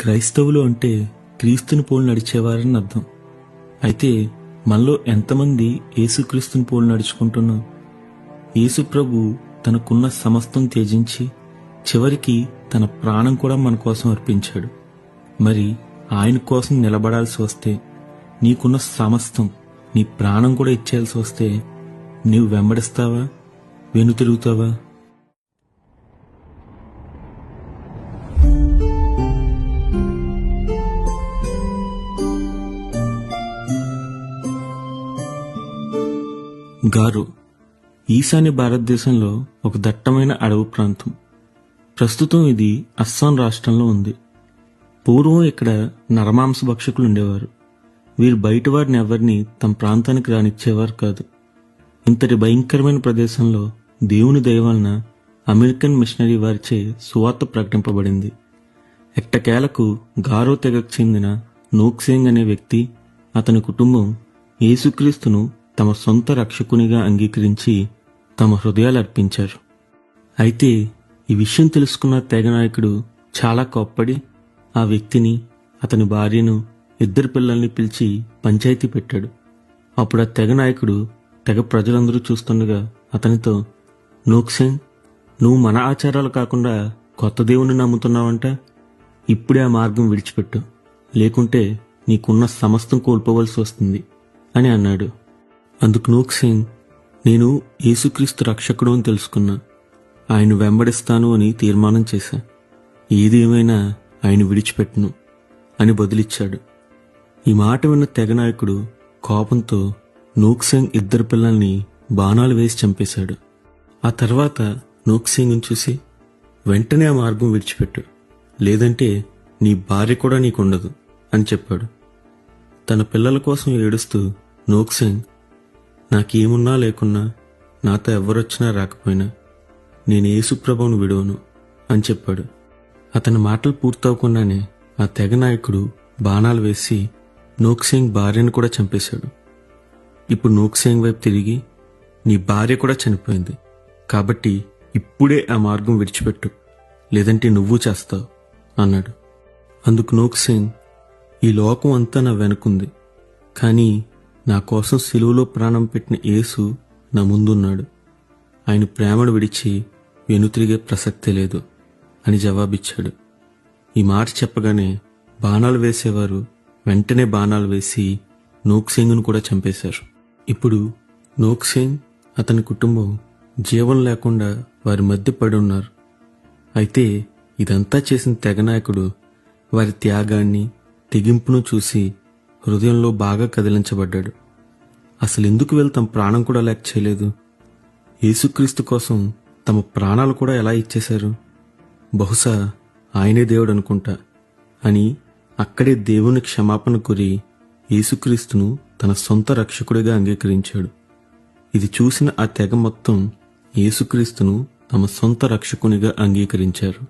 క్రైస్తవులు అంటే క్రీస్తుని పోలు నడిచేవారని అర్థం. అయితే మనలో ఎంతమంది యేసుక్రీస్తుని పోలు నడుచుకుంటున్నాం? యేసు ప్రభు తనకున్న సమస్తం త్యజించి చివరికి తన ప్రాణం కూడా మన కోసం అర్పించాడు. మరి ఆయన కోసం నిలబడాల్సి వస్తే నీకున్న సమస్తం నీ ప్రాణం కూడా ఇచ్చేయాల్సి వస్తే నీవు వెంబడిస్తావా? వెనుతిరుగుతావా? గారు ఈశాన్య భారతదేశంలో ఒక దట్టమైన అడవి ప్రాంతం. ప్రస్తుతం ఇది అస్సాం రాష్ట్రంలో ఉంది. పూర్వం ఇక్కడ నరమాంస భక్షకులు ఉండేవారు. వీరు బయట వారిని ఎవరిని తమ ప్రాంతానికి రానిచ్చేవారు కాదు. ఇంతటి భయంకరమైన ప్రదేశంలో దేవుని దయవలన అమెరికన్ మిషనరీ వారిచే సువార్త ప్రకటింపబడింది. ఎట్టకేలకు గారో తెగకు చెందిన నోక్సేంగ్ అనే వ్యక్తి అతని కుటుంబం యేసుక్రీస్తును తమ సొంత రక్షకునిగా అంగీకరించి తమ హృదయాలు అర్పించారు అయితే ఈ విషయం తెలుసుకున్న తెగ నాయకుడు చాలా కోప్పడి ఆ వ్యక్తిని అతని భార్యను ఇద్దరు పిల్లల్ని పిలిచి పంచాయతీ పెట్టాడు. అప్పుడు ఆ తెగ నాయకుడు తెగ ప్రజలందరూ చూస్తుండగా అతనితో నోక్సేంగ్ నువ్వు మన ఆచారాలు కాకుండా కొత్త దేవుని నమ్ముతున్నావంట? ఇప్పుడే ఆ మార్గం విడిచిపెట్టు. లేకుంటే నీకున్న సమస్తం కోల్పోవలసి వస్తుంది అని అన్నాడు. అందుకు నూక్ సింగ్ నేను యేసుక్రీస్తు రక్షకుడు అని తెలుసుకున్నా. ఆయన వెంబడిస్తాను అని తీర్మానం చేశా. ఏది ఏమైనా ఆయన విడిచిపెట్టును అని బదిలిచ్చాడు. ఈ మాట విన్న తెగ నాయకుడు కోపంతో నూక్సింగ్ ఇద్దరు పిల్లల్ని బాణాలు వేసి చంపేశాడు. ఆ తర్వాత నూక్సింగ్ని చూసి వెంటనే ఆ మార్గం విడిచిపెట్టు. లేదంటే నీ భార్య కూడా నీకుండదు అని చెప్పాడు. తన పిల్లల కోసం ఏడుస్తూ నూక్సింగ్ నాకేమున్నా లేకున్నా నాతో ఎవరొచ్చినా రాకపోయినా నేను యేసుప్రభువును విడవను అని చెప్పాడు. అతని మాటలు పూర్తవకుండానే ఆ తెగ నాయకుడు బాణాలు వేసి నోక్సింగ్ భార్యను కూడా చంపేశాడు. ఇప్పుడు నోక్సింగ్ వైపు తిరిగి నీ భార్య కూడా చనిపోయింది. కాబట్టి ఇప్పుడే ఆ మార్గం విడిచిపెట్టు. లేదంటే నువ్వు చేస్తావు అన్నాడు. అందుకు నోక్సింగ్ ఈ లోకం అంతా నా వెనుకుంది. కానీ నా కోసం సిలువలో ప్రాణం పెట్టిన యేసు నా ముందున్నాడు. ఆయన ప్రేమను విడిచి వెనుతిరిగే ప్రసక్తే లేదు అని జవాబిచ్చాడు. ఈ మాట చెప్పగానే బాణాలు వేసేవారు వెంటనే బాణాలు వేసి నోక్సింగ్ను కూడా చంపేశారు. ఇప్పుడు నోక్సింగ్ అతని కుటుంబం జీవం లేకుండా వారి మధ్య పడి ఉన్నారు. అయితే ఇదంతా చేసిన తెగనాయకుడు వారి త్యాగాన్ని తెగింపును చూసి హృదయంలో బాగా కదిలించబడ్డాడు. అసలు ఎందుకు వీళ్ళు తమ ప్రాణం కూడా లేక చేయలేదు. యేసుక్రీస్తు కోసం తమ ప్రాణాలు కూడా ఎలా ఇచ్చేశారు? బహుశా ఆయనే దేవుడు అనుకుంటా అని అక్కడే దేవుని క్షమాపణ కోరి యేసుక్రీస్తును తన సొంత రక్షకుడిగా అంగీకరించాడు. ఇది చూసిన ఆ తెగ మొత్తం యేసుక్రీస్తును తమ సొంత రక్షకునిగా అంగీకరించారు.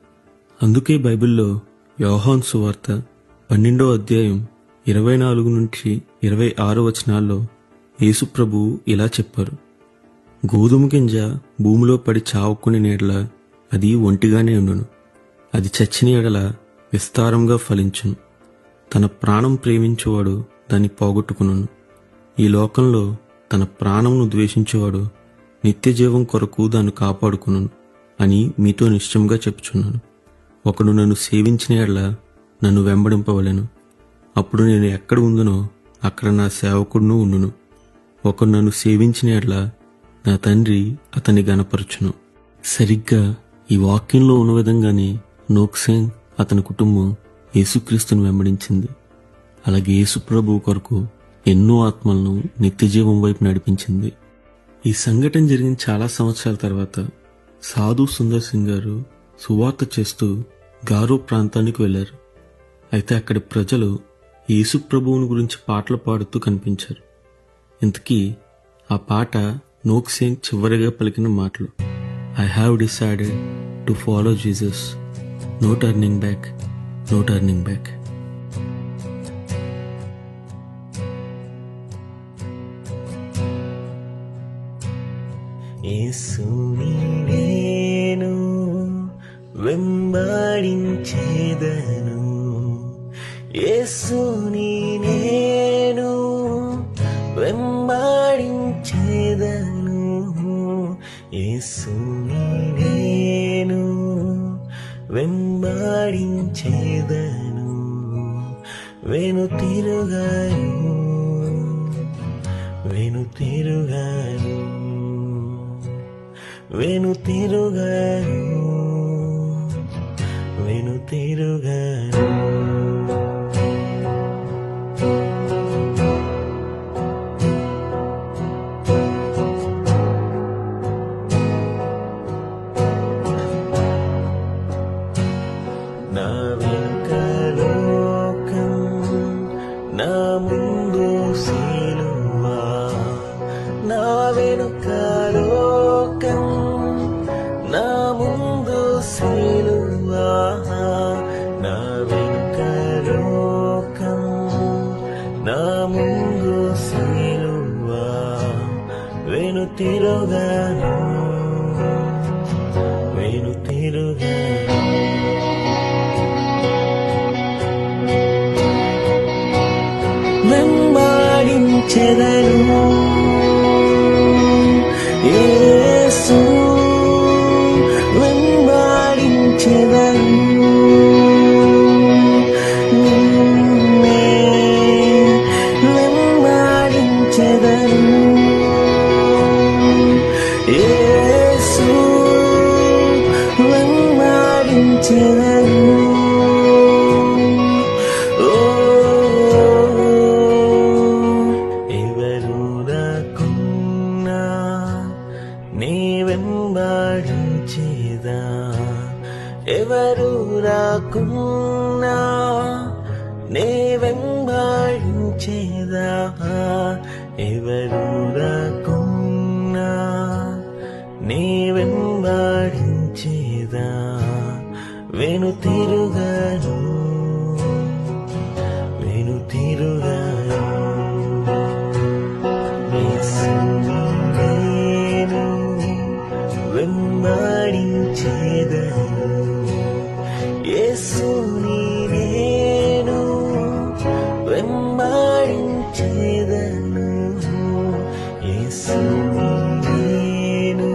అందుకే బైబిల్లో యోహాన్ సువార్త పన్నెండో అధ్యాయం ఇరవై నాలుగు నుంచి ఇరవై ఆరు వచనాల్లో యేసుప్రభు ఇలా చెప్పారు. గోధుమ గింజ భూమిలో పడి చావుకుని నీడల అది ఒంటిగానే ఉండును. అది చచ్చిన ఎడల విస్తారంగా ఫలించును. తన ప్రాణం ప్రేమించేవాడు దాన్ని పోగొట్టుకును ఈ లోకంలో తన ప్రాణంను ద్వేషించేవాడు నిత్య జీవం కొరకు దాన్ని కాపాడుకును అని మీతో నిశ్చయంగా చెప్పుచున్నాను. ఒకడు నన్ను సేవించిన ఎడల నన్ను వెంబడింపవలెను. అప్పుడు నేను ఎక్కడ ఉందునో అక్కడ నా సేవకుడును ఉండును. ఒకరు నన్ను సేవించిన ఎడ్ల నా తండ్రి అతన్ని గనపరచును సరిగ్గా ఈ వాక్యంలో ఉన్న విధంగానే నోక్సేన్ అతని కుటుంబం యేసుక్రీస్తుని వెంబడించింది. అలాగే యేసుప్రభు కొరకు ఎన్నో ఆత్మలను నిత్యజీవం వైపు నడిపించింది. ఈ సంఘటన జరిగిన చాలా సంవత్సరాల తర్వాత సాధు సుందర్ సింగ్ గారు సువార్త చేస్తూ గారో ప్రాంతానికి వెళ్ళారు అయితే అక్కడి ప్రజలు యేసుప్రభువుని గురించి పాటలు పాడుతూ కనిపించారు. ఇంతకీ ఆ పాట నోక్సేన్ చివరిగా పలికిన మాటలు. I have decided to follow Jesus no turning back no turning back నేను వెంబడించేదను. యేసుని నేను వెంబడించేదను. యేసుని నేను వెంబడించేదను. వెను తిరుగాను వెను తిరుగాను వెను తిరుగాను వెను తిరుగాను. నా వెనుక లోకం నా ముందు సిలువా నా వెనుక లోకం నా ముందు సిలువా నా వెనుక లోకం నా ముందు సిలువా వెను వెంబడించెదను యేసు వెంబడించెదను. నిన్నే వెంబడించెదను. యేసు వెంబడించెదను. ఎవరు రాకున్నా నే వెంబడించేదా ఎవరు రాకున్నా నే వెంబడించేదా వెను తిరుగను వెంబడించేదను. నేను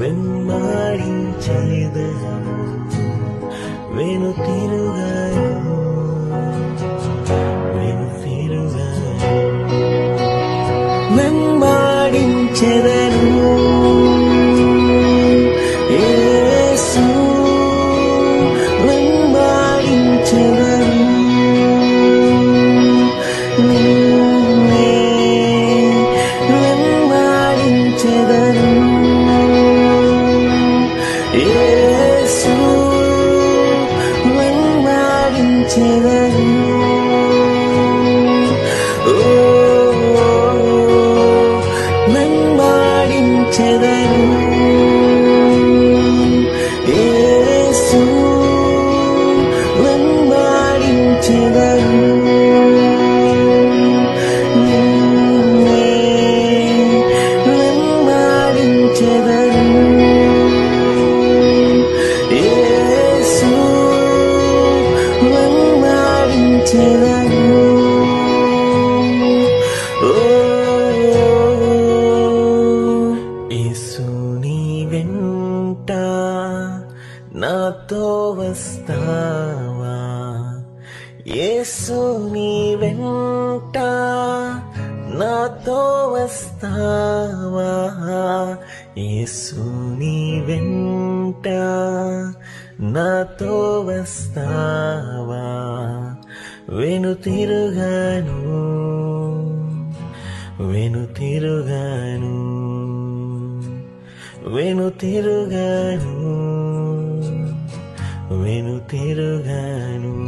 వెంబడించేదను వెను తిరుగాను వెను తిరుగాను వెంబడించెదను వెంబడించెదను వెంబడించెదను యేసుని వెంట నాతో వస్తావా? యేసుని వెంట నాతో వస్తావా? యేసుని వెంట నాతో వస్తావా? వెను తిరుగాను వెను తిరుగాను వెను తిరుగాను వెను తిరుగాను.